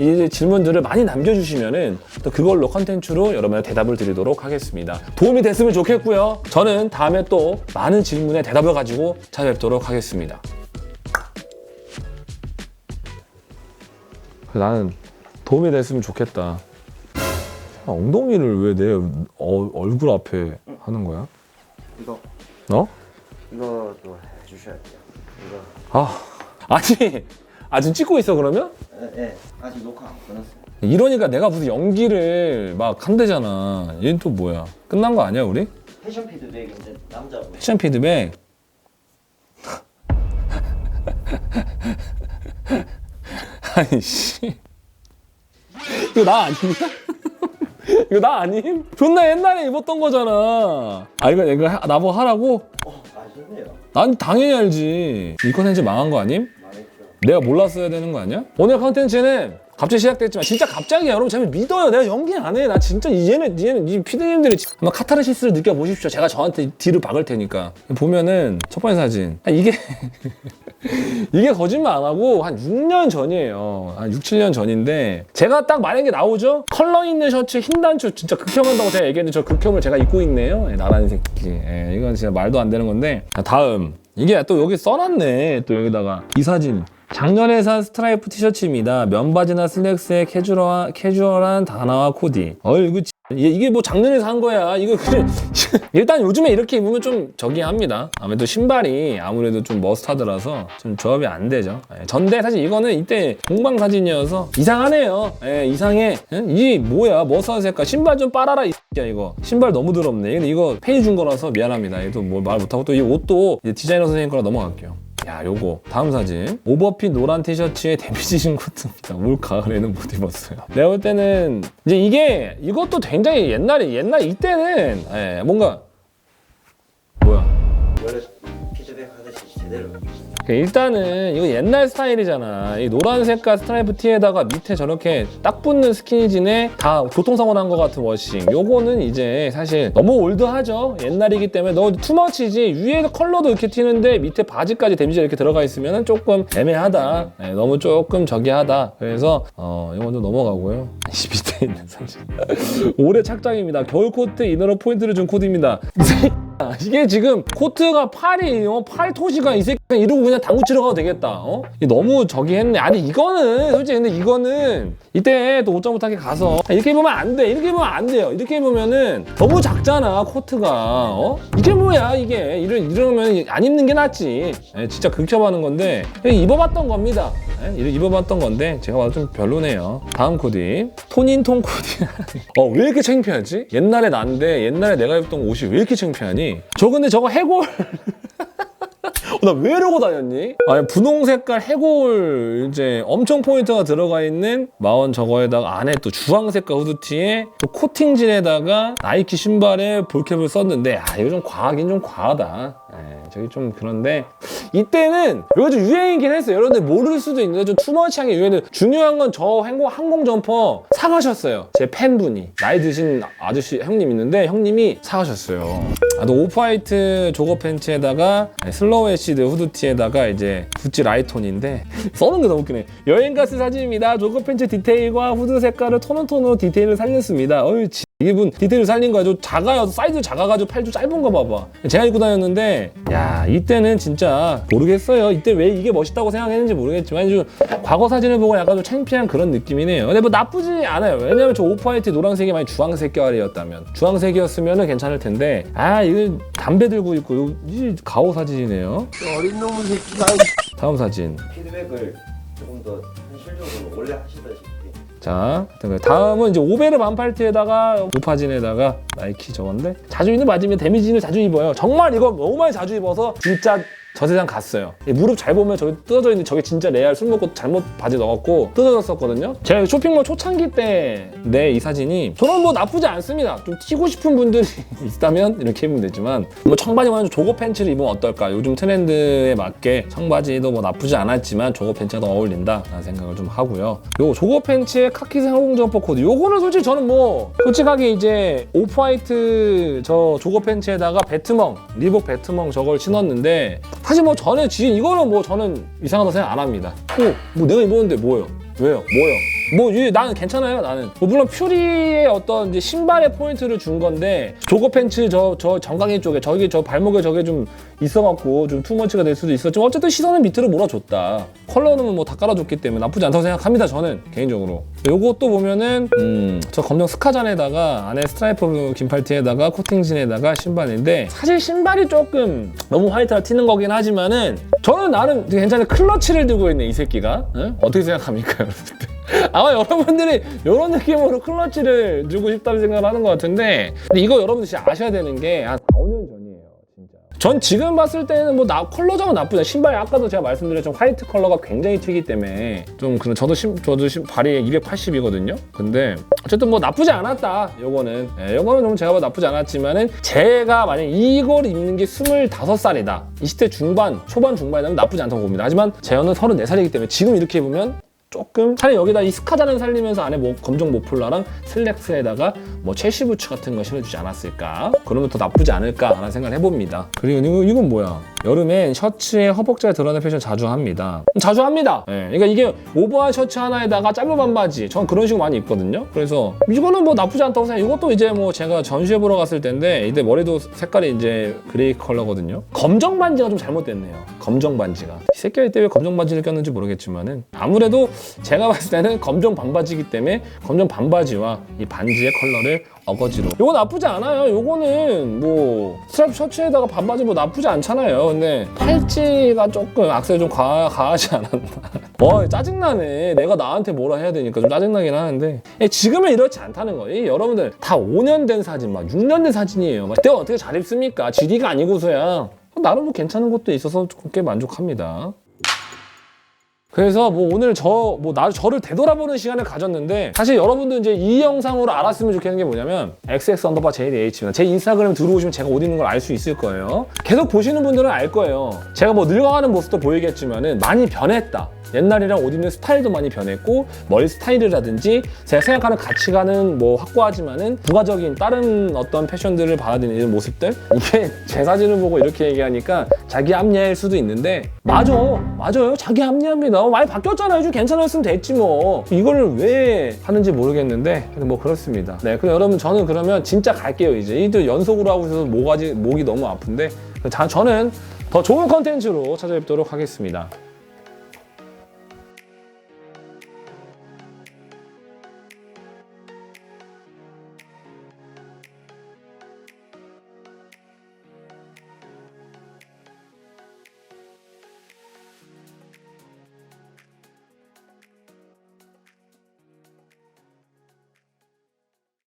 이 질문들을 많이 남겨주시면은 또 그걸로 컨텐츠로 여러분의 대답을 드리도록 하겠습니다. 도움이 됐으면 좋겠고요. 저는 다음에 또 많은 질문에 대답을 가지고 찾아뵙도록 하겠습니다. 나는 도움이 됐으면 좋겠다. 아, 엉덩이를 왜 내 얼굴 앞에 하는 거야? 이거 어? 이거도 해주셔야 돼요. 이거 아, 아니, 아 지금 찍고 있어 그러면? 예, 예. 아직 녹화 안 끊었어요. 이러니까 내가 무슨 연기를 막 한대잖아. 얘는 또 뭐야? 끝난 거 아니야 우리? 패션 피드백인데 남자분. 패션 피드백. 아니 씨. 이거 나 아니야? 이거 나 아님? 존나 옛날에 입었던 거잖아. 아 이거 이거 하- 나보고 하라고? 어, 아셨네요. 난 당연히 알지. 이 컨텐츠 망한 거 아님? 내가 몰랐어야 되는 거 아니야? 오늘 컨텐츠는 갑자기 시작됐지만 진짜 갑자기야. 여러분 제가 믿어요. 내가 연기 안 해. 나 진짜 얘는 얘는 이 피디님들이 한번 카타르시스를 느껴보십시오. 제가 저한테 뒤를 박을 테니까. 보면은 첫 번째 사진. 아, 이게 이게 거짓말 안 하고 한 6년 전이에요. 한 6, 7년 전인데 제가 딱 만약에 나오죠? 컬러 있는 셔츠 흰 단추 진짜 극혐한다고 제가 얘기했는데 저 극혐을 제가 입고 있네요. 예, 나라는 새끼. 예, 이건 진짜 말도 안 되는 건데. 자, 다음. 이게 또 여기 써놨네. 또 여기다가. 이 사진 작년에 산 스트라이프 티셔츠입니다. 면바지나 슬랙스에 캐주얼한, 캐주얼한 다나와 코디. 어이구 이게 뭐 작년에 산 거야. 이거 그냥 일단 요즘에 이렇게 입으면 좀 저기 합니다. 아무래도 신발이 아무래도 좀 머스타드라서 좀 조합이 안 되죠. 예, 전데 사실 이거는 이때 공방 사진이어서 이상하네요. 예, 이상해. 예? 이 뭐야 머스타드 색깔 신발 좀 빨아라 이 X야 이거. 신발 너무 더럽네. 근데 이거 페이 준 거라서 미안합니다. 이거 뭐말 못하고 또 이 옷도 디자이너 선생님 거라 넘어갈게요. 야, 요거 다음 사진 오버핏 노란 티셔츠에 데미지 신 코트입니다. 올 가을에는 못 입었어요. 내가 볼 때는 이제 이게 이것도 굉장히 옛날에 옛날 이때는 예, 뭔가 뭐야? 원래 피드백 하듯이 제대로. 일단은 이거 옛날 스타일이잖아. 이 노란 색깔 스트라이프 티에다가 밑에 저렇게 딱 붙는 스키니진에 다 교통사고 난 것 같은 워싱. 요거는 이제 사실 너무 올드하죠. 옛날이기 때문에 너무 투머치지. 위에 컬러도 이렇게 튀는데 밑에 바지까지 데미지가 이렇게 들어가 있으면 조금 애매하다. 네, 너무 조금 저기하다. 그래서 어 이건 좀 넘어가고요. 이 밑에 있는 사진. 올해 착장입니다. 겨울 코트 이너로 포인트를 준 코디입니다. 이게 지금 코트가 팔이 어, 팔 토시가 이 새끼 이러고 그냥 당구 치러 가도 되겠다. 어? 너무 저기 했네. 아니 이거는 솔직히 근데 이거는 이때 또 옷장 못하게 가서 이렇게 입으면 안 돼. 이렇게 입으면 안 돼요. 이렇게 입으면은 너무 작잖아 코트가. 어? 이게 뭐야 이게 이러, 이러면 안 입는 게 낫지. 예, 진짜 극혐하는 건데 입어봤던 겁니다. 입어봤던 건데 제가 봐도 좀 별로네요. 다음 코디 톤인톤 코디. 어 왜 이렇게 창피하지? 옛날에 난데 옛날에 내가 입던 옷이 왜 이렇게 창피하니? 저 근데 저거 해골. 어, 나왜 이러고 다녔니? 아니 분홍 색깔 해골 이제 엄청 포인트가 들어가 있는 마원 저거에다가 안에 또 주황 색깔 후드티에 또 코팅진에다가 나이키 신발에 볼캡을 썼는데 아 이거 좀 과하긴 좀 과하다. 예, 저기 좀 그런데 이때는 이거 좀 유행이긴 했어요. 여러분들 모를 수도 있는데 좀 투머치하게 유행은 중요한 건 저 항공, 항공 점퍼 사가셨어요. 제 팬분이 나이 드신 아저씨 형님 있는데 형님이 사가셨어요. 아, 또 오프화이트 조거 팬츠에다가 슬로우 애시드 후드티에다가 이제 구찌 라이톤인데 써는 게 너무 웃기네. 여행 갔을 사진입니다. 조거 팬츠 디테일과 후드 색깔을 톤온 톤으로 디테일을 살렸습니다. 지- 이분 디테일을 살린 거 아주 작아요. 사이즈 작아가지고 팔좀 짧은 거 봐봐. 제가 입고 다녔는데 야 이때는 진짜 모르겠어요. 이때 왜 이게 멋있다고 생각했는지 모르겠지만 좀 과거 사진을 보고 약간 좀 창피한 그런 느낌이네요. 근데 뭐 나쁘지 않아요. 왜냐면 저 오프화이트 노란색이 많이 주황색 계열이었다면 주황색이었으면 괜찮을 텐데 아 이거 담배 들고 있고 요- 이 가오 사진이네요. 어린 놈의 새끼가. 다음 사진. 피드백을 조금 더 현실적으로 원래 하시다시피. 자, 다음은 이제 오베르 반팔티에다가 우파진에다가 나이키 저건데 자주 입는 바지면 데미지는 자주 입어요. 정말 이거 너무 많이 자주 입어서 진짜 저 세상 갔어요. 이 무릎 잘 보면 저기 뜯어져 있는데 저게 진짜 레알 술 먹고 잘못 바지 넣었고 뜯어졌었거든요. 제가 쇼핑몰 초창기 때 내 이 사진이 저는 뭐 나쁘지 않습니다. 좀 튀고 싶은 분들이 있다면 이렇게 입으면 되지만 뭐 청바지만 조거 팬츠를 입으면 어떨까? 요즘 트렌드에 맞게 청바지도 뭐 나쁘지 않았지만 조거 팬츠가 더 어울린다라는 생각을 좀 하고요. 요 조거 팬츠에 카키색 항공 점퍼 코드 요거는 솔직히 저는 뭐 솔직하게 이제 오프화이트 저 조거 팬츠에다가 배트멍 리복 배트멍 저걸 신었는데 사실 뭐 저는 지금 이거는 뭐 저는 이상하다 생각 안 합니다. 오, 뭐 내가 입었는데 뭐예요? 왜요? 뭐예요? 뭐 이- 나는 괜찮아요 나는. 뭐 물론 퓨리의 어떤 이제 신발의 포인트를 준 건데 조거 팬츠 저 저 정강이 쪽에 저기 저 발목에 저게 좀 있어갖고 좀 투머치가 될 수도 있었지만 어쨌든 시선은 밑으로 몰아줬다. 컬러는 뭐 다 깔아줬기 때문에 나쁘지 않다고 생각합니다 저는 개인적으로. 요것도 보면은 음, 저 검정 스카잔에다가 안에 스트라이프 긴 팔티에다가 코팅진에다가 신발인데 사실 신발이 조금 너무 화이트가 튀는 거긴 하지만은 저는 나름 괜찮은 클러치를 들고 있네 이 새끼가. 응? 어떻게 생각합니까 여러분들 아마 여러분들이 이런 느낌으로 클러치를 들고 싶다는 생각을 하는 것 같은데 근데 이거 여러분들 진짜 아셔야 되는 게 한 4, 5년 전이에요 진짜. 전 지금 봤을 때는 뭐 나 컬러적은 나쁘지 신발이 아까도 제가 말씀드렸지만 화이트 컬러가 굉장히 튀기 때문에 좀 그런 저도 심, 저도 심, 발이 280이거든요? 근데 어쨌든 뭐 나쁘지 않았다 요거는. 예, 요거는 좀 제가 봐도 나쁘지 않았지만은 제가 만약 이걸 입는 게 25살이다. 20대 중반 초반 중반이라면 나쁘지 않다고 봅니다. 하지만 제어는 34살이기 때문에 지금 이렇게 입으면 조금 차라리 여기다 이 스카자는 살리면서 안에 뭐 검정 모플라랑 슬랙스에다가 뭐 첼시 부츠 같은 거 신어주지 않았을까? 그러면 더 나쁘지 않을까라는 생각을 해봅니다. 그리고 이거, 이건 뭐야? 여름엔 셔츠에 허벅지가 드러나는 패션 자주 합니다. 자주 합니다. 예, 그러니까 이게 오버한 셔츠 하나에다가 짧은 반바지, 전 그런 식으로 많이 입거든요. 그래서 이거는 뭐 나쁘지 않다고 생각. 이것도 이제 뭐 제가 전시회 보러 갔을 때인데 이때 머리도 색깔이 이제 그레이 컬러거든요. 검정 반지가 좀 잘못됐네요. 검정 반지가. 이 새끼가 이때 왜 검정 반지를 꼈는지 모르겠지만은 아무래도 제가 봤을 때는 검정 반바지이기 때문에 검정 반바지와 이 반지의 컬러를 어거지로. 요거 나쁘지 않아요. 요거는 뭐 스트랩 셔츠에다가 반바지 뭐 나쁘지 않잖아요. 근데 팔찌가 조금 악세 좀 가, 가하지 않았나. 어 짜증나네. 내가 나한테 뭐라 해야 되니까 좀 짜증나긴 하는데 예, 지금은 이렇지 않다는 거예요. 이 여러분들 다 5년 된 사진, 막 6년 된 사진이에요. 막 그때 어떻게 잘 입습니까? GD가 아니고서야. 나름 뭐 괜찮은 것도 있어서 꽤 만족합니다. 그래서 뭐 오늘 저 뭐 나 저를 되돌아보는 시간을 가졌는데 사실 여러분들 이제 이 영상으로 알았으면 좋겠는 게 뭐냐면 XX 언더바 JDH입니다. 제 인스타그램 들어오시면 제가 옷 입는 걸 알 수 있을 거예요. 계속 보시는 분들은 알 거예요. 제가 뭐 늙어가는 모습도 보이겠지만은 많이 변했다. 옛날이랑 옷 입는 스타일도 많이 변했고 머리 스타일이라든지 제가 생각하는 가치관은 뭐 확고하지만은 부가적인 다른 어떤 패션들을 받아들이는 모습들 이게 제 사진을 보고 이렇게 얘기하니까 자기 합리화일 수도 있는데 맞아. 맞아요. 자기 합리화입니다. 어, 많이 바뀌었잖아요. 좀 괜찮았으면 됐지 뭐. 이걸 왜 하는지 모르겠는데 뭐 그렇습니다. 네 그럼 여러분 저는 그러면 진짜 갈게요 이제. 이들 연속으로 하고 있어서 목이, 목이 너무 아픈데 자, 저는 더 좋은 컨텐츠로 찾아뵙도록 하겠습니다